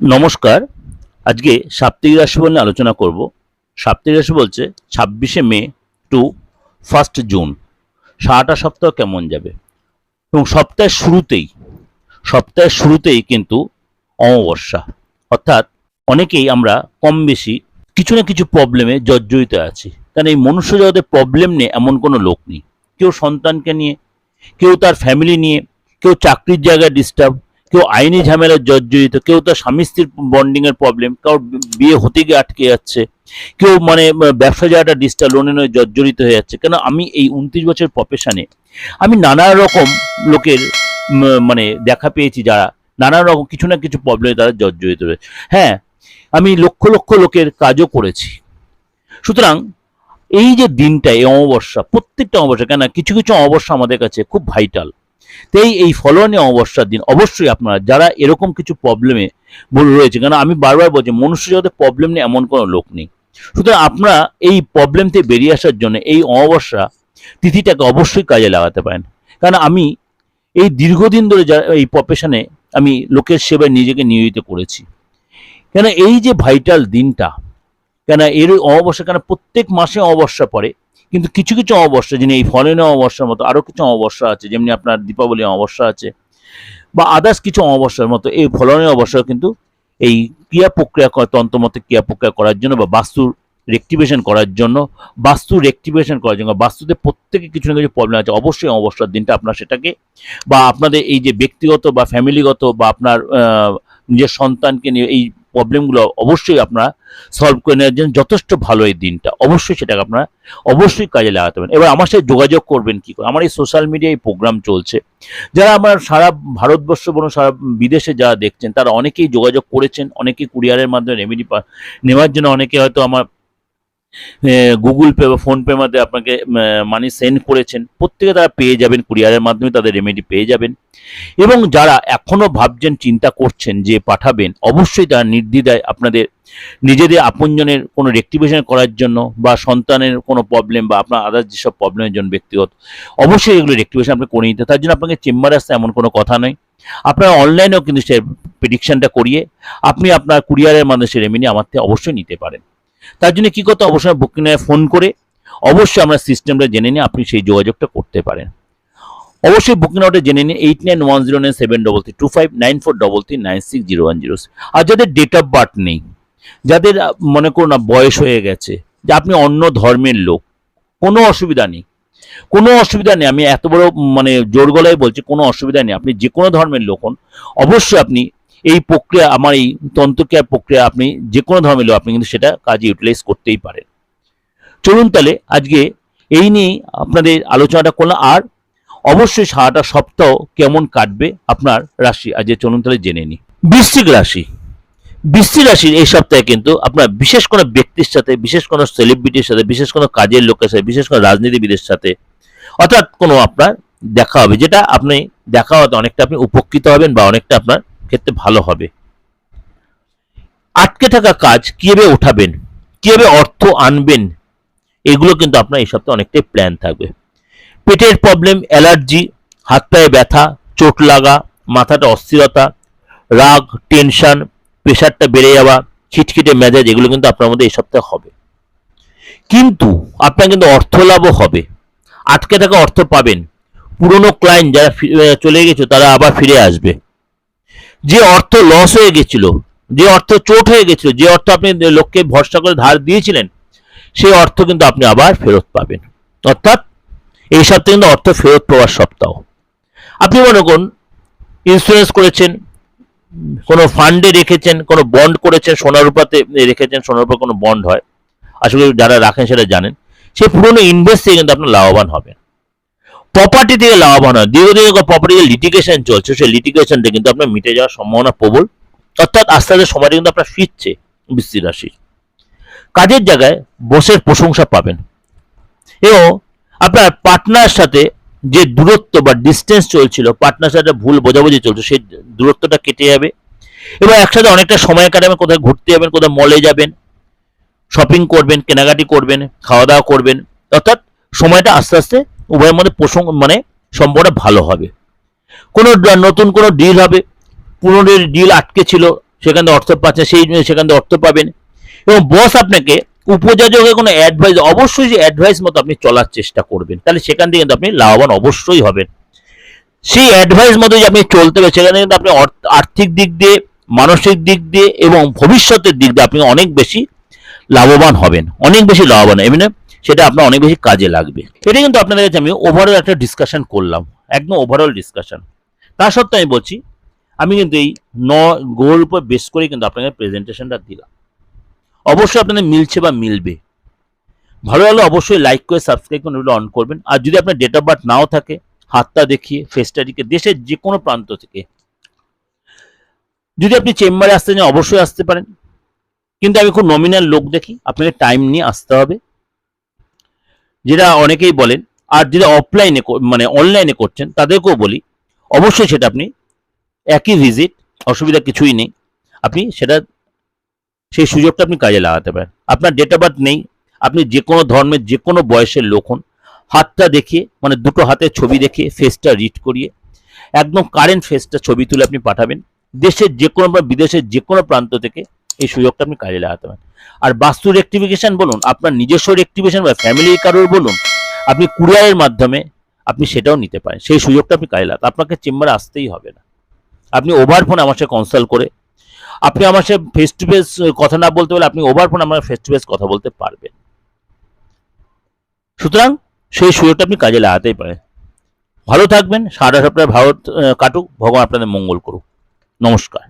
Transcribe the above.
নমস্কার। আজকে সাপ্তাহিক রাশিফল নিয়ে আলোচনা করব। সাপ্তাহিক রাশি বলছে ছাব্বিশে মে টু ফার্স্ট জুন। সারাটা সপ্তাহ কেমন যাবে? এবং সপ্তাহের শুরুতেই সপ্তাহের শুরুতেই কিন্তু অমাবস্যা। অর্থাৎ অনেকেই আমরা কম বেশি কিছু না কিছু প্রবলেমে জর্জরিত আছি। কারণ এই মনুষ্য জগতে প্রবলেম নেই এমন কোনো লোক নেই। কেউ সন্তানকে নিয়ে, কেউ তার ফ্যামিলি নিয়ে, কেউ চাকরির জায়গায় ডিস্টার্ব কেউ আইনি ঝামেলায় জর্জরিত, কেউ তার স্বামী স্ত্রীর বন্ডিং এর প্রবলেম কেউ বিয়ে হতে গিয়ে আটকে যাচ্ছে, কেউ মানে ব্যবসা জায়গাটা ডিস্টার্ব লোনে নয়, জর্জরিত হয়ে যাচ্ছে। কেন আমি এই উনত্রিশ বছর প্রফেশনে আমি নানা রকম লোকের মানে দেখা পেয়েছি যারা, নানা রকম কিছু না কিছু প্রবলেমে তারা জর্জরিত রয়েছে হ্যাঁ আমি লক্ষ লক্ষ লোকের কাজও করেছি। সুতরাং এই যে দিনটা, এই অমাবস্যা, প্রত্যেকটা অমাবস্যা, কেন কিছু কিছু অমাবস্যা আমাদের কাছে খুব ভাইটাল তাই এই ফলোয়ানি অমাবস্যার দিন অবশ্যই আপনারা যারা এরকম কিছু প্রবলেমে রয়েছে কারণ আমি বারবার বলছি, মনুষ্য জগতে প্রবলেম নেই এমন কোনো লোক নেই। সুতরাং আপনারা এই প্রবলেম থেকে বেরিয়ে আসার জন্য এই অমাবস্যা তিথিটাকে অবশ্যই কাজে লাগাতে পারেন। কারণ আমি এই দীর্ঘদিন ধরে যা এই প্রফেশনে আমি লোকের সেবায় নিজেকে নিয়োজিত করেছি। কেন এই যে ভাইটাল দিনটা কেন এর অমাবস্যা কেন প্রত্যেক মাসে অমাবস্যা পড়ে কিন্তু কিছু কিছু অমাবস্যা, যিনি এই ফলেন অমাবস্যার মতো আরও কিছু অমাবস্যা আছে, যেমনি আপনার দীপাবলি অমাবস্যা আছে, বা আদার্স কিছু অমাবস্যার মতো, এই ফলনের অবস্থা কিন্তু এই ক্রিয়া প্রক্রিয়া তন্ত্রমতে ক্রিয়া প্রক্রিয়া করার জন্য, বা বাস্তুর রেক্টিভেশন করার জন্য, বাস্তু রেক্টিভেশন করার জন্য বাস্তুতে প্রত্যেকে কিছু না কিছু প্রবলেম আছে, অবশ্যই অমাবস্যার দিনটা আপনার সেটাকে, বা আপনাদের এই যে ব্যক্তিগত বা ফ্যামিলিগত বা আপনার নিজের সন্তানকে নিয়ে এই প্রবলেমগুলো অবশ্যই আপনারা সলভ করে নেওয়ার জন্য যথেষ্ট ভালো এই দিনটা। অবশ্যই সেটাকে আপনারা অবশ্যই কাজে লাগাতে পারেন। এবার আমার সাথে যোগাযোগ করবেন কি করে? আমার এই সোশ্যাল মিডিয়ায় প্রোগ্রাম চলছে। যারা আমার সারা ভারতবর্ষ বলুন, সারা বিদেশে যারা দেখছেন, তারা অনেকেই যোগাযোগ করেছেন, অনেকেই কুরিয়ারের মাধ্যমে রেমেডি নেওয়ার জন্য অনেকে হয়তো আমার গুগল পে বা ফোনপের মাধ্যমে আপনাকে মানি সেন্ড করেছেন, প্রত্যেকে তারা পেয়ে যাবেন, কুরিয়ারের মাধ্যমে তাদের রেমেডি পেয়ে যাবেন। এবং যারা এখনও ভাবছেন, চিন্তা করছেন যে পাঠাবেন, অবশ্যই তারা নির্দ্বিধায় আপনাদের নিজেদের আপনজনের কোনো রেক্টিভেশন করার জন্য বা সন্তানের কোনো প্রবলেম বা আপনার আদার্স যেসব প্রবলেমের জন্য ব্যক্তিগত, অবশ্যই এগুলো রেক্টিভেশন আপনি করে নিতে তার জন্য আপনাকে চেম্বারে আসতে এমন কোনো কথা নয়। আপনার অনলাইনেও কিন্তু সে প্রেডিকশনটা করিয়ে, আপনি আপনার কুরিয়ারের মাধ্যমে সে রেমেডি আমার থেকে অবশ্যই নিতে পারেন। তার জন্য কী করতে? অবশ্যই বুকিংয়ে ফোন করে অবশ্যই আমরা সিস্টেমটা জেনে নিয়ে আপনি সেই যোগাযোগটা করতে পারেন। অবশ্যই বুকিং আউটে জেনে নিন eight nine one zero nine seven double three two five nine four double three nine six zero one zero আর যাদের ডেট অফ বার্থ নেই, যাদের মনে করুন না বয়স হয়ে গেছে, যে আপনি অন্য ধর্মের লোক, কোনো অসুবিধা নেই। কোনো অসুবিধা নেই, আমি এত বড় মানে জোর গলায় বলছি, কোনো অসুবিধা নেই। আপনি যে কোনো ধর্মের লোক হন, অবশ্যই আপনি এই প্রক্রিয়া, আমার এই তন্ত্রক্রিয়ার প্রক্রিয়া আপনি যে কোনো ধর্মের লোক, আপনি কিন্তু সেটা কাজে ইউটিলাইজ করতেই পারেন। চলুন তাহলে আজকে এই নিয়ে আপনাদের আলোচনাটা করলাম। আর অবশ্যই সারাটা সপ্তাহ কেমন কাটবে আপনার রাশি? আজকে চলুন তাহলে জেনে নিই। বৃশ্চিক রাশি। বৃশ্চিক রাশির এই সপ্তাহে কিন্তু আপনার বিশেষ কোনো ব্যক্তির সাথে, বিশেষ কোনো সেলিব্রিটির সাথে, বিশেষ কোনো কাজের লোকের সাথে, বিশেষ কোনো রাজনীতিবিদের সাথে অর্থাৎ কোনো আপনার দেখা হবে, যেটা আপনি দেখা হতে অনেকটা আপনি উপকৃত হবেন বা অনেকটা আপনার ক্ষেত্রে ভালো হবে। আটকে থাকা কাজ কীভাবে উঠাবেন, কীভাবে অর্থ আনবেন, এগুলো কিন্তু আপনার এই সপ্তাহে অনেকটাই প্ল্যান থাকবে। পেটের প্রবলেম অ্যালার্জি, হাত পায়ে ব্যথা, চোট লাগা, মাথাটা অস্থিরতা, রাগ টেনশন প্রেশারটা বেড়ে যাওয়া, খিটখিটে মেজাজ, এগুলো কিন্তু আপনার মধ্যে এই সপ্তাহে হবে। কিন্তু আপনার কিন্তু অর্থ লাভও হবে। আটকে থাকা অর্থ পাবেন। পুরনো ক্লায়েন্ট যারা চলে গেছে, তারা আবার ফিরে আসবে। যে অর্থ লস হয়ে গেছিল, যে অর্থ চোট হয়ে গেছিল, যে অর্থ আপনি লোককে ভরসা করে ধার দিয়েছিলেন, সেই অর্থ কিন্তু আপনি আবার ফেরত পাবেন। অর্থাৎ এই সপ্তাহে কিন্তু অর্থ ফেরত পাওয়ার সপ্তাহ। আপনি মনে করুন ইন্স্যুরেন্স করেছেন, কোনো ফান্ডে রেখেছেন, কোনো বন্ড করেছেন, সোনা রূপাতে রেখেছেন, সোনা রূপা কোনো বন্ড হয়। আসলে যারা রাখেন সেটা জানেন। সেই পুরনো ইনভেস্ট থেকে কিন্তু আপনার লাভবান হবেন। প্রপার্টি থেকে লাভবান হয় দীর্ঘদিন প্রপার্টি যে লিটিগেশন চলছে। সেই লিটিগেশনটা কিন্তু আপনার মিটে যাওয়ার সম্ভাবনা প্রবল। অর্থাৎ আস্তে আস্তে সময়টা কিন্তু আপনার ফিরছে বৃষ্টি রাশির। কাজের জায়গায় বসের প্রশংসা পাবেন। এবং আপনার পার্টনার সাথে যে দূরত্ব বা ডিস্টেন্স চলছিল পার্টনার সাথে ভুল বোঝাবুঝি চলছে, সেই দূরত্বটা কেটে যাবে। এবং একসাথে অনেকটা সময় কাটাবেন, কোথায় ঘুরতে যাবেন, কোথায় মলে যাবেন শপিং করবেন, কেনাকাটি করবেন খাওয়া দাওয়া করবেন। অর্থাৎ সময়টা আস্তে আস্তে উভয়ের মধ্যে প্রসঙ্গ মানে সম্পর্কটা ভালো হবে। কোনো নতুন কোনো ডিল হবে, পুরনো ডিল আটকে ছিল, সেখান থেকে অর্থ পাচ্ছে, সেই সেখান থেকে অর্থ পাবেন। এবং বস আপনাকে উপযাজকের কোনো অ্যাডভাইস অবশ্যই যে অ্যাডভাইস মতো আপনি চলার চেষ্টা করবেন। তাহলে সেখান থেকে কিন্তু আপনি লাভবান অবশ্যই হবেন। সেই অ্যাডভাইস মতো যে আপনি চলতে হবে, সেখানে কিন্তু আপনি আর্থিক দিক দিয়ে, মানসিক দিক দিয়ে এবং ভবিষ্যতের দিক দিয়ে আপনি অনেক বেশি লাভবান হবেন। অনেক বেশি লাভবান এমনি সেটা আপনার অনেক বেশি কাজে লাগবে। এটা কিন্তু আপনাদের কাছে আমি ওভারঅল একটা ডিসকাশন করলাম, একদম ওভারঅল ডিসকাশন তা সত্ত্বেও আমি বলছি, আমি কিন্তু এই ন গোল উপর বেস করে কিন্তু আপনাকে প্রেজেন্টেশনটা দিলাম। অবশ্যই আপনাদের মিলছে বা মিলবে। ভালো লাগলে অবশ্যই লাইক করে সাবস্ক্রাইব করে অন করবেন। আর যদি আপনার ডেট অফ বার্থ নাও থাকে, হাতটা দেখিয়ে ফেসটা দেখিয়ে, দেশের যে কোনো প্রান্ত থেকে। যদি আপনি চেম্বারে আসতে চান, অবশ্যই আসতে পারেন। কিন্তু আমি খুব নমিনাল লোক দেখি, আপনাকে টাইম নিয়ে আসতে হবে। যেটা অনেকেই বলেন, আর যেটা অফলাইনে মানে অনলাইনে করছেন, তাদেরকেও বলি, অবশ্যই সেটা আপনি একই ভিজিট অসুবিধা কিছুই নেই। আপনি সেটা, সেই সুযোগটা আপনি কাজে লাগাতে পারেন। আপনার ডেট অফ বার্থ নেই, আপনি যে কোনো ধর্মের যে কোনো বয়সের লোক হন, হাতটা দেখিয়ে মানে দুটো হাতের ছবি দেখে ফেসটা রিড করিয়ে, একদম কারেন্ট ফেসটা ছবি তুলে আপনি পাঠাবেন। দেশের যে কোনো বা বিদেশের যে কোনো প্রান্ত থেকে এই সুযোগটা আপনি কাজে লাগাতে পারেন। আর বাস্তু রেক্টিফিকেশন বলুন, আপনার নিজস্ব রেক্টিফিকেশন বা ফ্যামিলি কারোর বলুন, আপনি কুরিয়ারের মাধ্যমে আপনি সেটাও নিতে পারেন। সেই সুযোগটা আপনি কাজে লাগাতে আপনাকে চেম্বারে আসতেই হবে না। আপনি ওভার ফোন আমার সাথে কনসাল্ট করে, আপনি আমার সাথে ফেস টু ফেস কথা না বলতে পারলে আপনি ওভার ফোন আমার ফেস টু ফেস কথা বলতে পারবেন। সুতরাং সেই সুযোগটা আপনি কাজে লাগাতেই পারেন। ভালো থাকবেন। সারা সপ্তাহে ভারত কাটুক। ভগবান আপনাদের মঙ্গল করুক। নমস্কার।